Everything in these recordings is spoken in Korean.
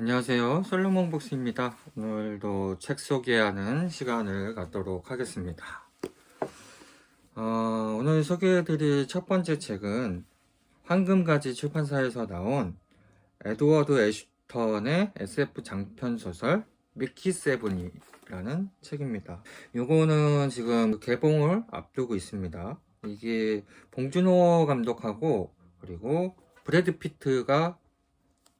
안녕하세요. 솔로몬 복스입니다. 오늘도 책 소개하는 시간을 갖도록 하겠습니다. 어, 오늘 소개해드릴 첫 번째 책은 황금가지 출판사에서 나온 에드워드 애슈턴의 SF 장편 소설 미키 세븐이라는 책입니다. 요거는 지금 개봉을 앞두고 있습니다. 이게 봉준호 감독하고 그리고 브래드 피트가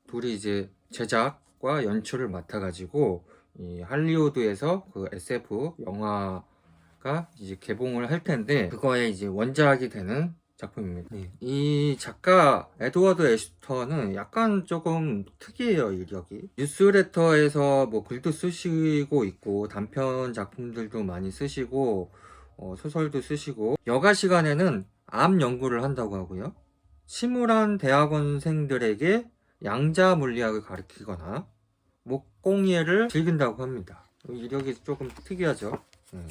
둘이 이제 제작과 연출을 맡아가지고 이 할리우드에서 그 SF 영화가 이제 개봉을 할 텐데 그거에 이제 원작이 되는 작품입니다. 네. 이 작가 에드워드 애슈턴은 약간 조금 특이해요 이력이 뉴스레터에서 뭐 글도 쓰시고 있고 단편 작품들도 많이 쓰시고 어, 소설도 쓰시고 여가 시간에는 암 연구를 한다고 하고요. 침울한 대학원생들에게 양자 물리학을 가르치거나 목공예를 즐긴다고 합니다. 이력이 조금 특이하죠. 네.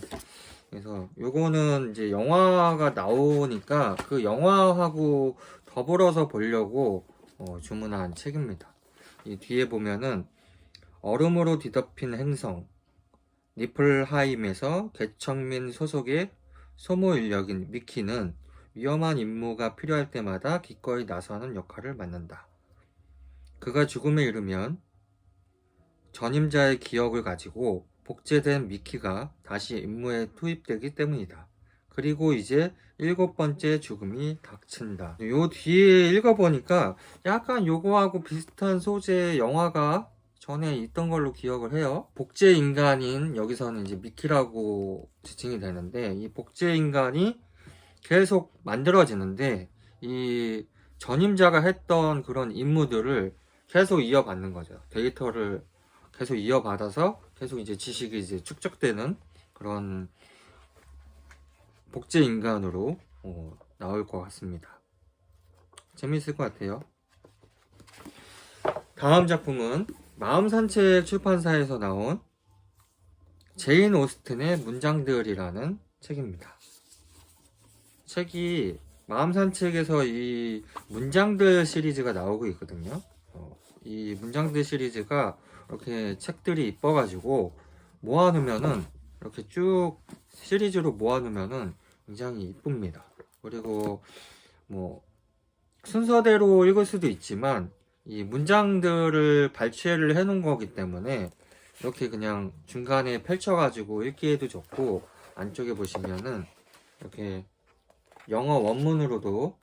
그래서 요거는 이제 영화가 나오니까 그 영화하고 더불어서 보려고 어, 주문한 책입니다. 이 뒤에 보면은 얼음으로 뒤덮인 행성, 니플하임에서 개청민 소속의 소모 인력인 미키는 위험한 임무가 필요할 때마다 기꺼이 나서는 역할을 맡는다. 그가 죽음에 이르면 전임자의 기억을 가지고 복제된 미키가 다시 임무에 투입되기 때문이다. 그리고 이제 일곱 번째 죽음이 닥친다. 요 뒤에 읽어보니까 약간 요거하고 비슷한 소재의 영화가 전에 있던 걸로 기억을 해요. 복제 인간인 여기서는 이제 미키라고 지칭이 되는데 이 복제 인간이 계속 만들어지는데 이 전임자가 했던 그런 임무들을 계속 이어받는 거죠. 데이터를 계속 이어받아서 계속 이제 지식이 이제 축적되는 그런 복제 인간으로 어, 나올 것 같습니다. 재밌을 것 같아요. 다음 작품은 마음산책 출판사에서 나온 제인 오스틴의 문장들이라는 책입니다. 책이 마음산책에서 이 문장들 시리즈가 나오고 있거든요. 어, 이 문장들 시리즈가 이렇게 책들이 이뻐가지고 모아놓으면은 이렇게 쭉 시리즈로 모아놓으면은 굉장히 이쁩니다. 그리고 뭐 순서대로 읽을 수도 있지만 이 문장들을 발췌를 해놓은 거기 때문에 이렇게 그냥 중간에 펼쳐가지고 읽기에도 좋고 안쪽에 보시면은 이렇게 영어 원문으로도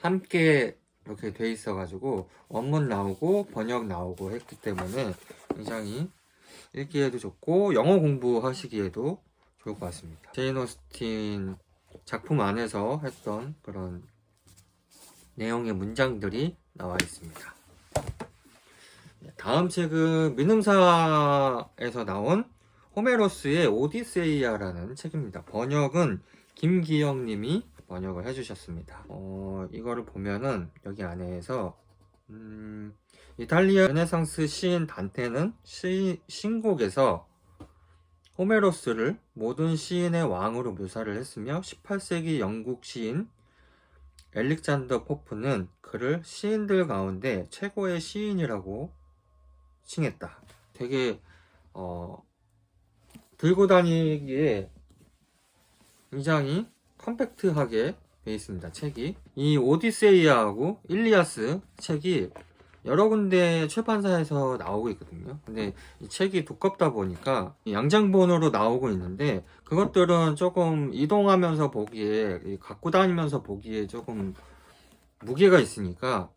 함께 이렇게 돼 있어가지고 원문 나오고 번역 나오고 했기 때문에 굉장히 읽기에도 좋고 영어 공부하시기에도 좋을 것 같습니다. 제인 오스틴 작품 안에서 했던 그런 내용의 문장들이 나와 있습니다. 네, 다음 책은 민음사에서 나온 호메로스의 오디세이아라는 책입니다. 번역은 김기영 님이 번역을 해주셨습니다. 어, 이거를 보면은 여기 안에서 음, 이탈리아 르네상스 시인 단테는 시, 신곡에서 호메로스를 모든 시인의 왕으로 묘사를 했으며 18세기 영국 시인 엘릭잔더 포프는 그를 시인들 가운데 최고의 시인이라고 칭했다. 되게 어, 들고 다니기에 굉장히 컴팩트하게 돼 있습니다. 책이 이 오디세이아하고 일리아스 책이 여러 군데 출판사에서 나오고 있거든요. 근데 이 책이 두껍다 보니까 양장본으로 나오고 있는데 그것들은 조금 이동하면서 보기에 이 갖고 다니면서 보기에 조금 무게가 있으니까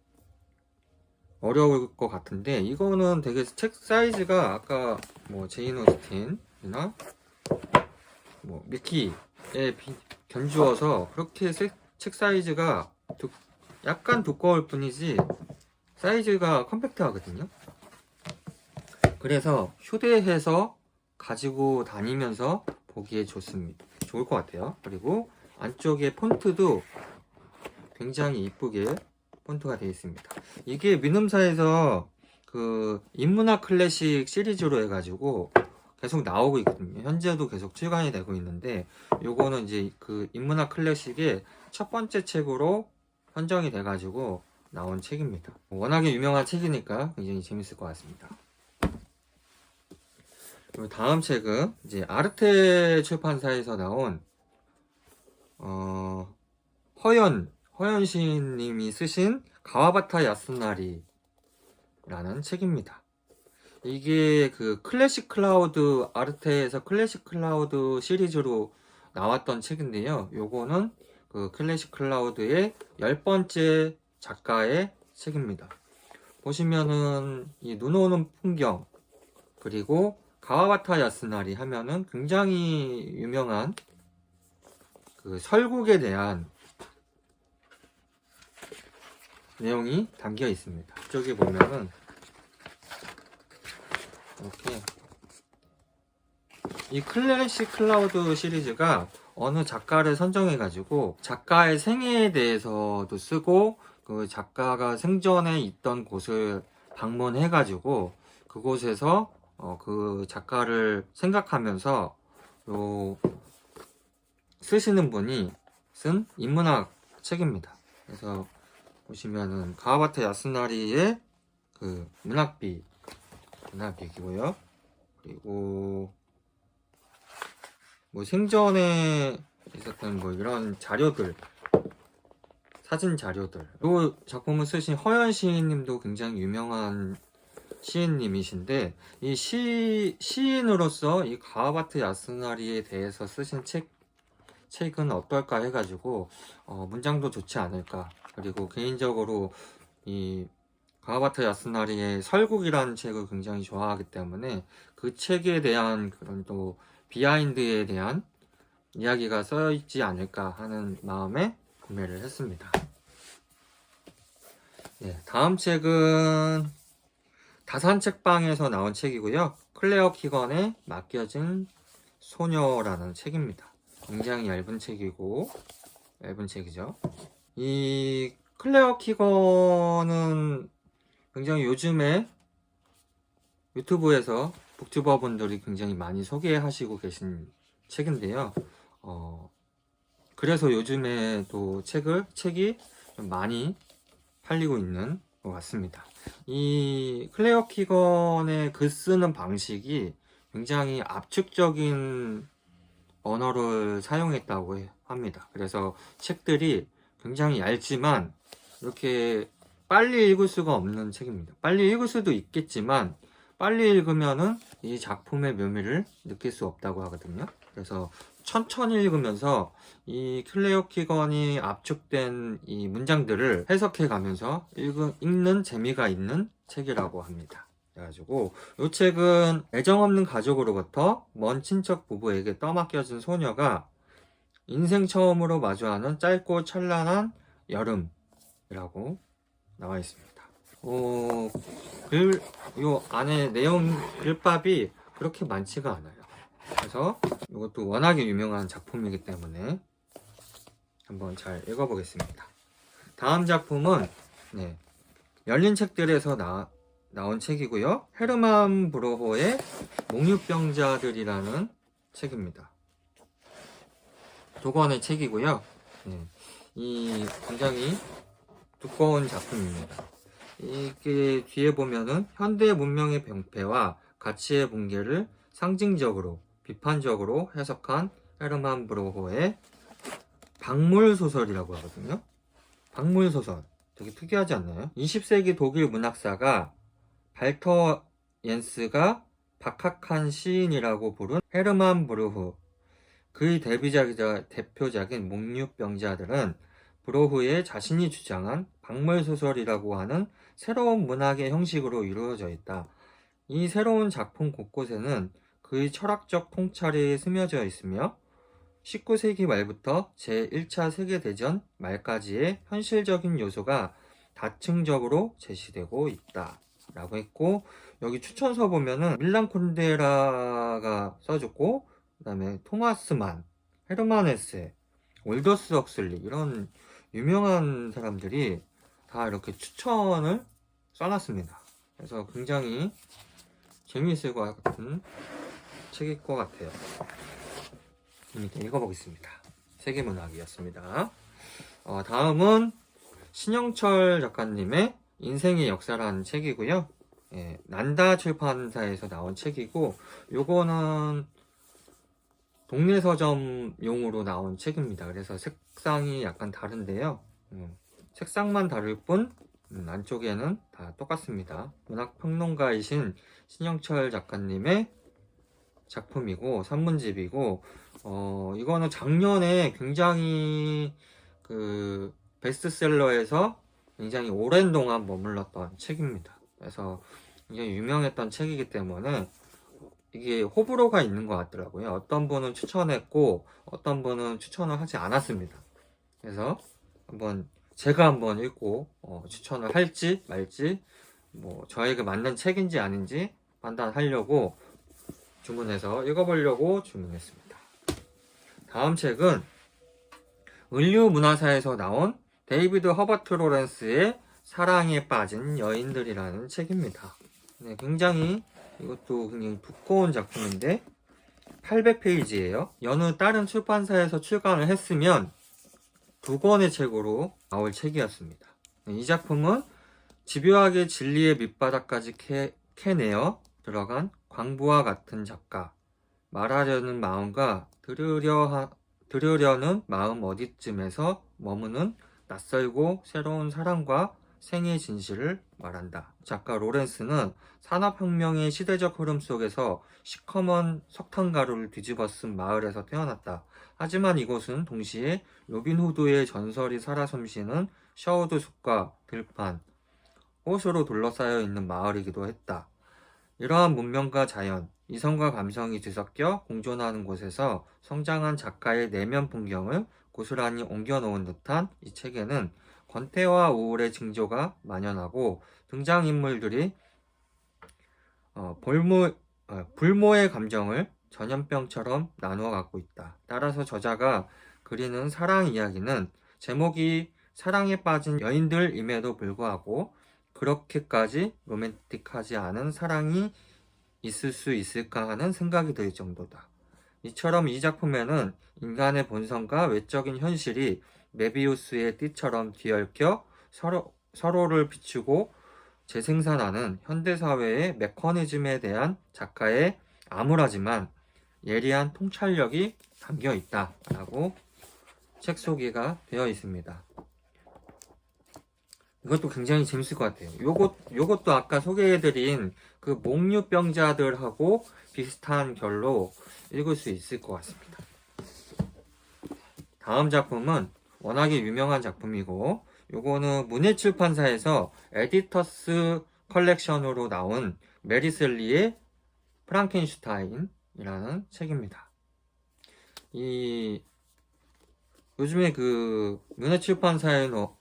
어려울 것 같은데 이거는 되게 책 사이즈가 아까 뭐 제인 오스틴이나 뭐 미키에 비- 견주어서 그렇게 세- 책 사이즈가 두- 약간 두꺼울 뿐이지 사이즈가 컴팩트하거든요. 그래서 휴대해서 가지고 다니면서 보기에 좋습니다. 좋을 것 같아요. 그리고 안쪽에 폰트도 굉장히 이쁘게 폰트가 되어 있습니다. 이게 민음사에서 그 인문학 클래식 시리즈로 해가지고 계속 나오고 있거든요. 현재도 계속 출간이 되고 있는데 요거는 이제 그 인문학 클래식의 첫 번째 책으로 선정이 돼가지고 나온 책입니다. 워낙에 유명한 책이니까 굉장히 재밌을 것 같습니다. 다음 책은 이제 아르테 출판사에서 나온 어, 허연 허연 시인님이 쓰신 가와바타 야스나리라는 책입니다. 이게 그 클래식 클라우드 아르테에서 클래식 클라우드 시리즈로 나왔던 책인데요. 요거는 그 클래식 클라우드의 열 번째 작가의 책입니다. 보시면은 이 눈 오는 풍경 그리고 가와바타 야스나리 하면은 굉장히 유명한 그 설국에 대한 내용이 담겨 있습니다. 이쪽에 보면은 이렇게 이 클래식 클라우드 시리즈가 어느 작가를 선정해 가지고 작가의 생애에 대해서도 쓰고 그 작가가 생전에 있던 곳을 방문해 가지고 그곳에서 어, 그 작가를 생각하면서 요 쓰시는 분이 쓴 인문학 책입니다. 그래서 보시면은 가와바타 야스나리의 그 문학비 문학비이고요. 그리고 뭐 생전에 있었던 뭐 이런 자료들 사진 자료들 이 작품을 쓰신 허연 시인님도 굉장히 유명한 시인님이신데 이 시, 시인으로서 이 가와바트 야스나리에 대해서 쓰신 책 책은 어떨까 해가지고 어, 문장도 좋지 않을까 그리고 개인적으로 이 가와바타 야스나리의 설국이라는 책을 굉장히 좋아하기 때문에 그 책에 대한 그런 또 비하인드에 대한 이야기가 써 있지 않을까 하는 마음에 구매를 했습니다. 네, 다음 책은 다산 책방에서 나온 책이고요. 클레어 키건의 맡겨진 소녀라는 책입니다. 굉장히 얇은 책이고 얇은 책이죠. 이 클레어 키건은 굉장히 요즘에 유튜브에서 북튜버 분들이 굉장히 많이 소개하시고 계신 책인데요. 어, 그래서 요즘에 또 책을, 책이 좀 많이 팔리고 있는 것 같습니다. 이 클레어 키건의 글 쓰는 방식이 굉장히 압축적인 언어를 사용했다고 해- 합니다. 그래서 책들이 굉장히 얇지만 이렇게 빨리 읽을 수가 없는 책입니다. 빨리 읽을 수도 있겠지만 빨리 읽으면은 이 작품의 묘미를 느낄 수 없다고 하거든요. 그래서 천천히 읽으면서 이 클레어 키건이 압축된 이 문장들을 해석해 가면서 읽는 재미가 있는 책이라고 합니다. 그래가지고 이 책은 애정 없는 가족으로부터 먼 친척 부부에게 떠맡겨진 소녀가 인생 처음으로 마주하는 짧고 찬란한 여름이라고 나와 있습니다. 어, 글, 요 안에 내용 글밥이 그렇게 많지가 않아요. 그래서 이것도 워낙에 유명한 작품이기 때문에 한번 잘 읽어보겠습니다. 다음 작품은 네, 열린 책들에서 나, 나온 책이고요. 헤르만 브로호의 목류병자들이라는 책입니다. 도건의 책이고요. 네, 이 굉장히 두꺼운 작품입니다. 이게 뒤에 보면은 현대 문명의 병폐와 가치의 붕괴를 상징적으로 비판적으로 해석한 헤르만 브로호의 박물 소설이라고 하거든요. 박물 소설 되게 특이하지 않나요? 20세기 독일 문학사가 발터 옌스가 박학한 시인이라고 부른 헤르만 브로후 그의 데뷔작이자 대표작인 목류병자들은 브로후의 자신이 주장한 박물 소설이라고 하는 새로운 문학의 형식으로 이루어져 있다. 이 새로운 작품 곳곳에는 그의 철학적 통찰이 스며져 있으며 19세기 말부터 제1차 세계대전 말까지의 현실적인 요소가 다층적으로 제시되고 있다. 라고 했고, 여기 추천서 보면은 밀란 콘데라가 써줬고, 그 다음에 토마스만, 헤르만 헤세, 올더스 억슬리, 이런 유명한 사람들이 다 이렇게 추천을 써놨습니다. 그래서 굉장히 재미있을 것 같은 책일 것 같아요. 재밌게 읽어보겠습니다. 세계문학이었습니다. 어, 다음은 신영철 작가님의 인생의 역사라는 책이고요. 예, 난다 출판사에서 나온 책이고, 요거는 동네 서점용으로 나온 책입니다. 그래서 색상이 약간 다른데요. 음, 색상만 다를 뿐, 음, 안쪽에는 다 똑같습니다. 문학평론가이신 신영철 작가님의 작품이고, 산문집이고, 어, 이거는 작년에 굉장히 그 베스트셀러에서 굉장히 오랜 동안 머물렀던 책입니다. 그래서 굉장히 유명했던 책이기 때문에 이게 호불호가 있는 것 같더라고요. 어떤 분은 추천했고 어떤 분은 추천을 하지 않았습니다. 그래서 한번 제가 한번 읽고 어, 추천을 할지 말지 뭐 저에게 맞는 책인지 아닌지 판단하려고 주문해서 읽어보려고 주문했습니다. 다음 책은 은류 문화사에서 나온 데이비드 허버트 로렌스의 사랑에 빠진 여인들이라는 책입니다. 네, 굉장히 이것도 굉장히 두꺼운 작품인데 800페이지예요. 여느 다른 출판사에서 출간을 했으면 두 권의 책으로 나올 책이었습니다. 네, 이 작품은 집요하게 진리의 밑바닥까지 캐, 캐내어 들어간 광부와 같은 작가. 말하려는 마음과 들으려 하, 들으려는 마음 어디쯤에서 머무는 낯설고 새로운 사랑과 생의 진실을 말한다. 작가 로렌스는 산업혁명의 시대적 흐름 속에서 시커먼 석탄 가루를 뒤집어 쓴 마을에서 태어났다. 하지만 이곳은 동시에 로빈 후드의 전설이 살아 숨쉬는 샤워드 숲과 들판, 호수로 둘러싸여 있는 마을이기도 했다. 이러한 문명과 자연, 이성과 감성이 뒤섞여 공존하는 곳에서 성장한 작가의 내면 풍경을 고스란히 옮겨놓은 듯한 이 책에는 권태와 우울의 징조가 만연하고 등장인물들이 어, 볼모, 어, 불모의 감정을 전염병처럼 나누어 갖고 있다. 따라서 저자가 그리는 사랑 이야기는 제목이 사랑에 빠진 여인들임에도 불구하고 그렇게까지 로맨틱하지 않은 사랑이 있을 수 있을까 하는 생각이 들 정도다. 이처럼 이 작품에는 인간의 본성과 외적인 현실이 메비우스의 띠처럼 뒤얽혀 서로, 서로를 비추고 재생산하는 현대사회의 메커니즘에 대한 작가의 암울하지만 예리한 통찰력이 담겨 있다 라고 책 소개가 되어 있습니다. 이것도 굉장히 재밌을 것 같아요. 요것, 요것도 아까 소개해드린 그 목류병자들하고 비슷한 결로 읽을 수 있을 것 같습니다. 다음 작품은 워낙에 유명한 작품이고, 요거는 문예출판사에서 에디터스 컬렉션으로 나온 메리셀리의 프랑켄슈타인이라는 책입니다. 이 요즘에 그 문예출판사에서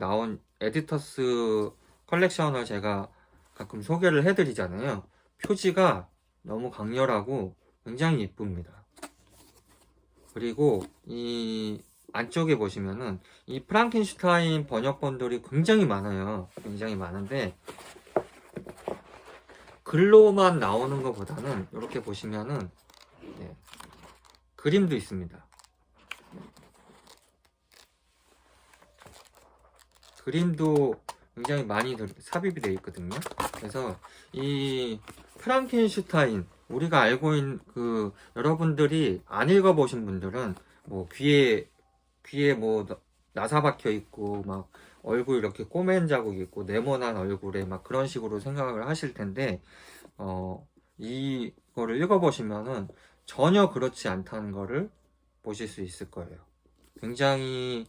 나온 에디터스 컬렉션을 제가 가끔 소개를 해드리잖아요. 표지가 너무 강렬하고 굉장히 이쁩니다. 그리고 이 안쪽에 보시면은 이 프랑켄슈타인 번역본들이 굉장히 많아요. 굉장히 많은데 글로만 나오는 것보다는 이렇게 보시면은 네, 그림도 있습니다. 그림도 굉장히 많이 들- 삽입이 되어 있거든요. 그래서 이 프랑켄슈타인 우리가 알고 있는 그 여러분들이 안 읽어보신 분들은 뭐 귀에 귀에 뭐 나- 나사 박혀 있고 막 얼굴 이렇게 꼬맨 자국이 있고 네모난 얼굴에 막 그런 식으로 생각을 하실 텐데 어 이거를 읽어보시면은 전혀 그렇지 않다는 거를 보실 수 있을 거예요. 굉장히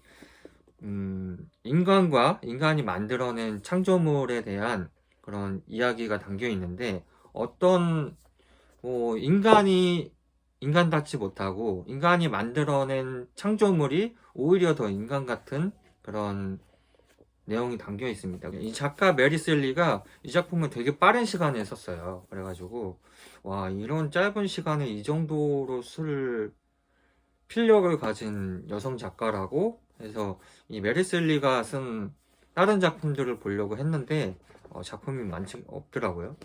음, 인간과 인간이 만들어낸 창조물에 대한 그런 이야기가 담겨 있는데 어떤 뭐 인간이 인간답지 못하고 인간이 만들어낸 창조물이 오히려 더 인간 같은 그런 내용이 담겨 있습니다. 이 작가 메리셀리가 이 작품을 되게 빠른 시간에 썼어요. 그래가지고 와 이런 짧은 시간에 이 정도로 쓸 필력을 가진 여성 작가라고 해서 이 메리셀리가 쓴 다른 작품들을 보려고 했는데 어, 작품이 많지 없더라고요.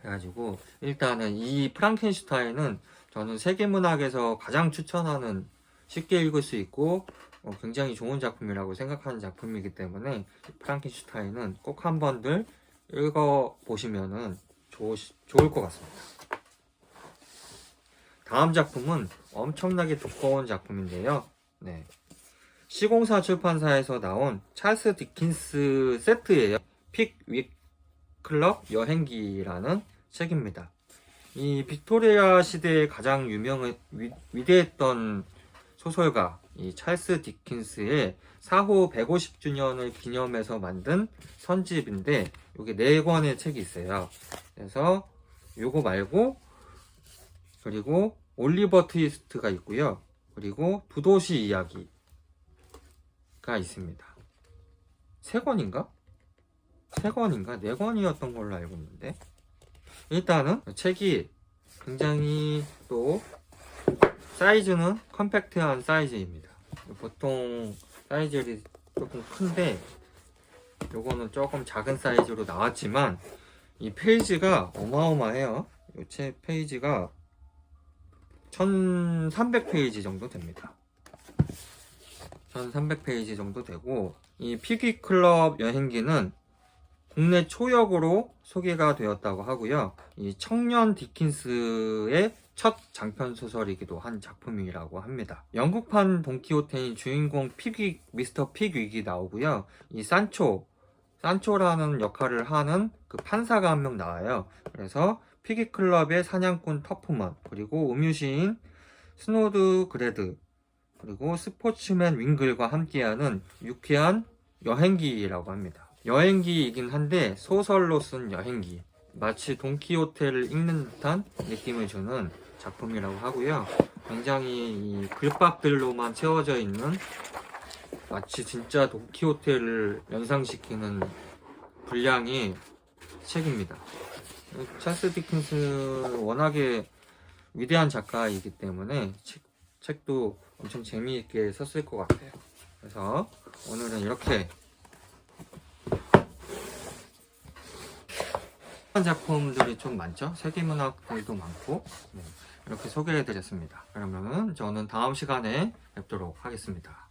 그래가지고 일단은 이 프랑켄슈타인은 저는 세계문학에서 가장 추천하는 쉽게 읽을 수 있고 어, 굉장히 좋은 작품이라고 생각하는 작품이기 때문에 프랑켄슈타인은 꼭 한 번들 읽어 보시면은 좋을 것 같습니다. 다음 작품은 엄청나게 두꺼운 작품인데요. 네. 시공사 출판사에서 나온 찰스 디킨스 세트예요. 픽 윅 클럽 여행기라는 책입니다. 이 빅토리아 시대에 가장 유명 위, 위대했던 소설가 이 찰스 디킨스의 사후 150주년을 기념해서 만든 선집인데 여기 네 권의 책이 있어요. 그래서 요거 말고 그리고 올리버 트위스트가 있고요. 그리고 두 도시 이야기가 있습니다. 세 권인가? 세 권인가? 네 권이었던 걸로 알고 있는데 일단은 책이 굉장히 또 사이즈는 컴팩트한 사이즈입니다. 보통 사이즈들이 조금 큰데 요거는 조금 작은 사이즈로 나왔지만 이 페이지가 어마어마해요. 이책 페이지가 1300페이지 정도 됩니다. 1300페이지 정도 되고 이 피기 클럽 여행기는 국내 초역으로 소개가 되었다고 하고요. 이 청년 디킨스의 첫 장편 소설이기도 한 작품이라고 합니다. 영국판 돈키호테인 주인공 피귀 미스터 피귀이 나오고요. 이 산초 산초라는 역할을 하는 그 판사가 한 명 나와요. 그래서 피기 클럽의 사냥꾼 터프먼 그리고 음유시인 스노드 그레드 그리고 스포츠맨 윙글과 함께하는 유쾌한 여행기라고 합니다. 여행기이긴 한데 소설로 쓴 여행기 마치 돈키호테를 읽는 듯한 느낌을 주는 작품이라고 하고요. 굉장히 이 글밥들로만 채워져 있는 마치 진짜 돈키호테를 연상시키는 분량의 책입니다. 찰스 디킨스 워낙에 위대한 작가이기 때문에 책, 책도 엄청 재미있게 썼을 것 같아요. 그래서 오늘은 이렇게 작품들이 좀 많죠? 세계문학들도 많고 네, 이렇게 소개해드렸습니다. 그러면 저는 다음 시간에 뵙도록 하겠습니다.